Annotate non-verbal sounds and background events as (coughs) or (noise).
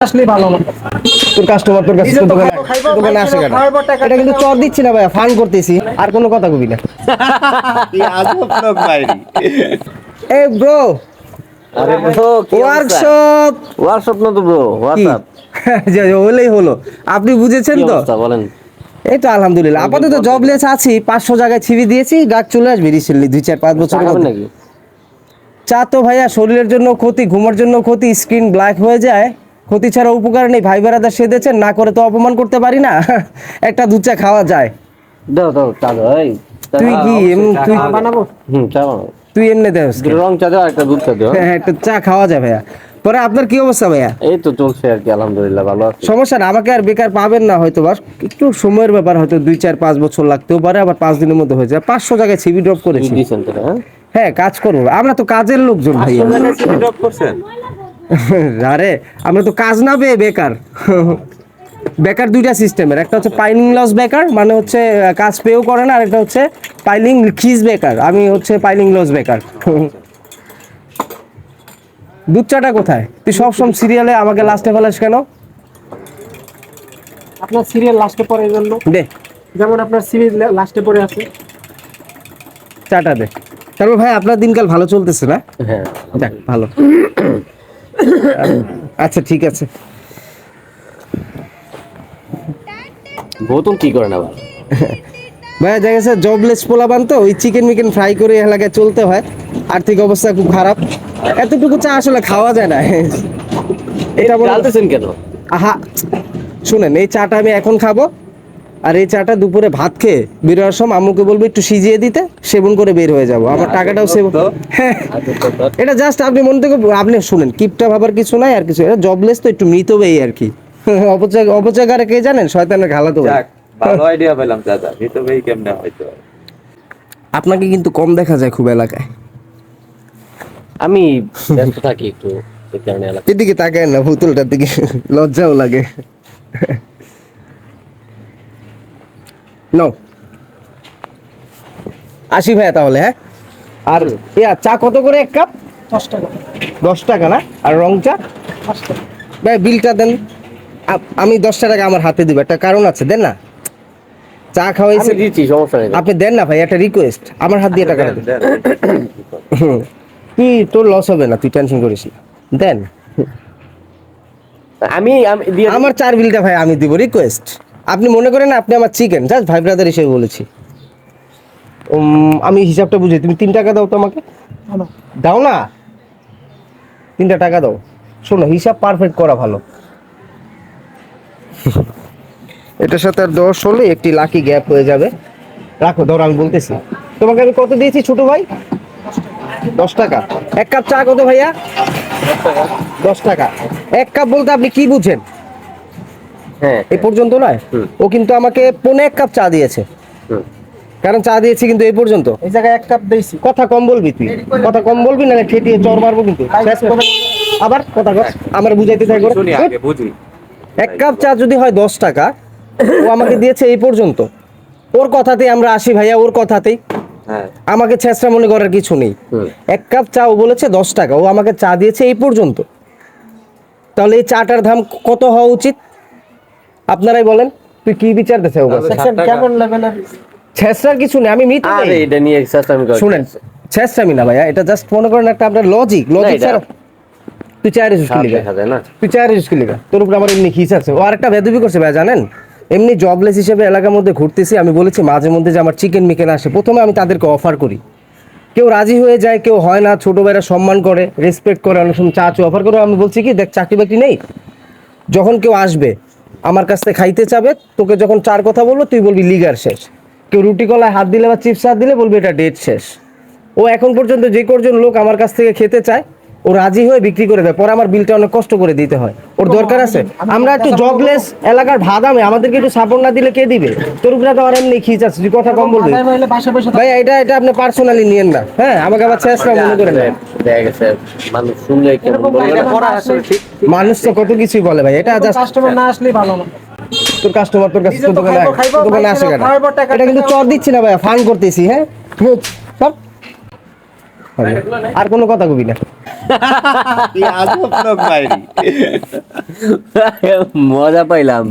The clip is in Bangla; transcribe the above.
আসলে ভালো তোর কাস্টমার তোর কাছে নিজে তোর তো দোকানে খাইবো, খাইবো, তোর দোকানে আসে কেন? এটা কিন্তু চর দিচ্ছি না ভাই ফান করতেছি। আর কোনো কথা কবি না। (laughs) এই ব্রো ওয়ার্কশপ ওয়ার্কশপ না তো ব্রো (laughs) হোয়াটসঅ্যাপ হলেই হলো। আপনি বুঝেছেন তো? বলেন। এই তো আলহামদুলিল্লাহ। আপাতত জব জবলেস আছি পাঁচশো জায়গায় ছিবি দিয়েছি গাছ চলে আসবে রিসেন্টলি দুই চার পাঁচ বছর নাকি? চা তো ভাইয়া শরীরের জন্য ক্ষতি ঘুমার জন্য ক্ষতি স্কিন ব্ল্যাক হয়ে যায়। ক্ষতি ছাড়া উপকার নেই ভাই বেড়াদা সেদেছেন না করে তো অপমান করতে পারি না। (laughs) একটা দুধ চা খাওয়া যায়। দাও দাও এই। তুই কি তুই বানাবো? হুম চা বানাও তুই এমনি দেস দুটো রং চা দাও একটা দুধ চা দাও। হ্যাঁ একটা চা খাওয়া যায় ভাইয়া। পরে আপনার কি অবস্থা ভাইয়া? এই তো চলছে আর কি আলহামদুলিল্লাহ ভালো আছি। সমস্যা না আমাকে আর বেকার পাবেন না হয়তো বা একটু সময়ের ব্যাপার হয়তো দুই চার পাঁচ বছর লাগতেও পারে আবার পাঁচ দিনের মধ্যে হয়ে যায়। পাঁচশো জায়গায় সিবি ড্রপ করেছি। হ্যাঁ? হ্যাঁ কাজ করব। আমরা তো কাজের লোকজন ভাই (laughs) আরে আমরা তো কাজ না পেয়ে বেকার। (laughs) বেকার দুইটা সিস্টেমের একটা হচ্ছে পাইলিং লস বেকার মানে হচ্ছে কাজ পেয়েও করে না আর একটা হচ্ছে পাইলিং খিজ বেকার আমি হচ্ছে পাইলিং লস বেকার। (laughs) দুধ চাটা কোথায়? তুই সবসময় সিরিয়ালে আমাকে লাস্টে ফেলাস কেন? আপনার সিরিয়াল লাস্টে পরে এই জন্য। দে। যেমন আপনার সিরিয়াল লাস্টে পরে আছে। চাটা দে। তারপর ভাই আপনার দিনকাল ভালো চলতেছে না? হ্যাঁ। যাক ভালো। (coughs) আচ্ছা ঠিক আছে। বোতল কি করেন আবার ভাইয়া দেখা গেছে জবলেস পোলাবান তো ওই চিকেন মিকেন ফ্রাই করে এলাকায় চলতে হয়। আর্থিক অবস্থা খুব খারাপ। এতটুকু চা আসলে খাওয়া যায় না। এটা বলে। জ্বালতেছেন কেন? আহা শুনেন এই চাটা আমি এখন খাব। আর এই চাটা দুপুরে ভাত খেয়ে বেরোয়ার সময় আম্মুকে বলব একটু সিজিয়ে দিতে সেবন করে বের হয়ে যাব। আমার টাকাটাও সেবন হ্যাঁ। এটা জাস্ট আপনি মন থেকে আপনি শুনেন কিপটা ভাবার কিছু নাই আর কিছু এটা জবলেস তো একটু মৃত এই আর কি। (laughs) অপচয় অপচয়কারে কে জানেন? শয়তানের ঘালা তো ভালো আইডিয়া পেলাম দাদা ভিতরে ভাই কেমনে হয়তো আপনাকে কিন্তু কম দেখা যায় খুব এলাকায়। আমি ব্যস্ত থাকি একটু এদিকে তাকায় না পুতুলটার দিকে। লজ্জাও লাগে। নো আসি ভাইয়া তাহলে হ্যাঁ? আর ইয়া চা কত করে এক কাপ? দশ টাকা। দশ টাকা না? আর রং চা? ভাই বিলটা দেন। আমি দশটা টাকা আমার হাতে দিব একটা কারণ আছে দেন না? চা খাওয়াইছে দিচ্ছি সমস্যা নেই আপনি দেন না ভাই একটা রিকোয়েস্ট আমার হাত দিয়ে টাকা দেন। তুই তোর লস হবে না তুই টেনশন করিস না। দেন। আমি আমি আমার চার বিলটা ভাই আমি দিব রিকোয়েস্ট আপনি মনে করেন আপনি আমার চিকেন জাস্ট ভাই ব্রাদার হিসেবে বলেছি। আমি হিসাবটা বুঝি তুমি তিন টাকা দাও তো আমাকে। দাও না? তিনটা টাকা দাও। শোনো হিসাব পারফেক্ট করা ভালো। এটার সাথে আর দশ হলে একটি লাকি গ্যাপ হয়ে যাবে। রাখো ধরো আমি বলতেছি। তোমাকে আমি কত দিয়েছি ছোট ভাই? দশ টাকা। এক কাপ চা কত ভাইয়া? দশ টাকা। এক কাপ বলতে আপনি কি বুঝেন? হ্যাঁ এই পর্যন্ত নয়? ও কিন্তু আমাকে পনে এক কাপ চা দিয়েছে। কারণ চা দিয়েছি কিন্তু এই পর্যন্ত। এই জায়গায় এক কাপ দিয়েছি কথা কম বলবি তুই। কথা কম বলবি না খেটিয়ে চর মারবো কিন্তু। আবার কথা কর আমার বুঝাইতে চাই করে। শুনি আগে বুঝি এক কাপ চা যদি হয় দশ টাকা ও আমাকে দিয়েছে এই পর্যন্ত। ওর কথাতেই আমরা আসি ভাইয়া ওর কথাতেই। হ্যাঁ। আমাকে ছেঁচড়া মনে করার কিছু নেই। এক কাপ চা ও বলেছে দশ টাকা। ও আমাকে চা দিয়েছে এই পর্যন্ত। তাহলে এই চাটার দাম কত হওয়া উচিত? আপনারাই বলেন তুই কি বিচার কাছে? কেমন লেভেলের কিছু নেই আমি মিট আরে এটা নিয়ে এক্সারসাইজ আমি করি। শুনেন ছেঁচড়ামি না ভাইয়া এটা জাস্ট মনে করেন একটা আপনার লজিক লজিক ছাড়া তুই চায়ের স্কুল দেখা যায় না। তুই চায়ের স্কুল তোর উপর আমার এমনি খিস আছে। ও আরেকটা বেদবি করছে ভাই জানেন? এমনি জবলেস হিসেবে এলাকার মধ্যে ঘুরতেছি আমি বলেছি মাঝে মধ্যে যে আমার চিকেন মিকেন আসে প্রথমে আমি তাদেরকে অফার করি। কেউ রাজি হয়ে যায় কেউ হয় না ছোট ভাইরা সম্মান করে রেসপেক্ট করে অনেক সময় চা চু অফার করে আমি বলছি কি দেখ চাকরি বাকরি নেই। যখন কেউ আসবে আমার কাছ থেকে খাইতে চাবে, তোকে যখন চার কথা বলব, তুই বলবি লিগার শেষ। কেউ রুটি কলায় হাত দিলে বা চিপস হাত দিলে বলবি এটা ডেট শেষ। ও এখন পর্যন্ত যে কজন লোক আমার কাছ থেকে খেতে চায় ও রাজি হয়ে বিক্রি করে দেয় পরে আমার বিলটা অনেক কষ্ট করে দিতে হয়। ওর দরকার আছে। আমরা একটু জবলেস এলাকার ভাদামে আমাদেরকে একটু সাপোর্ট না দিলে কে দিবে? তোর উপরে তো আর এমনি খিচ আছে তুই কথা কম বলবি। ভাই এটা এটা আপনি পার্সোনালি নিয়েন না। হ্যাঁ আমাকে আবার চেষ্টা মনে করে না দেখা গেছে মানুষ আসলে তো কত কিছুই বলে ভাই এটা জাস্ট কাস্টমার না আসলেই ভালো না। তোর কাস্টমার তোর কাছে তোর দোকানে তোর দোকানে আসে? কেন? এটা কিন্তু চর দিচ্ছি না ভাই ফান করতেছি হ্যাঁ? আর কোনো কথা কবি না। (laughs) (laughs) মজা পাইলাম।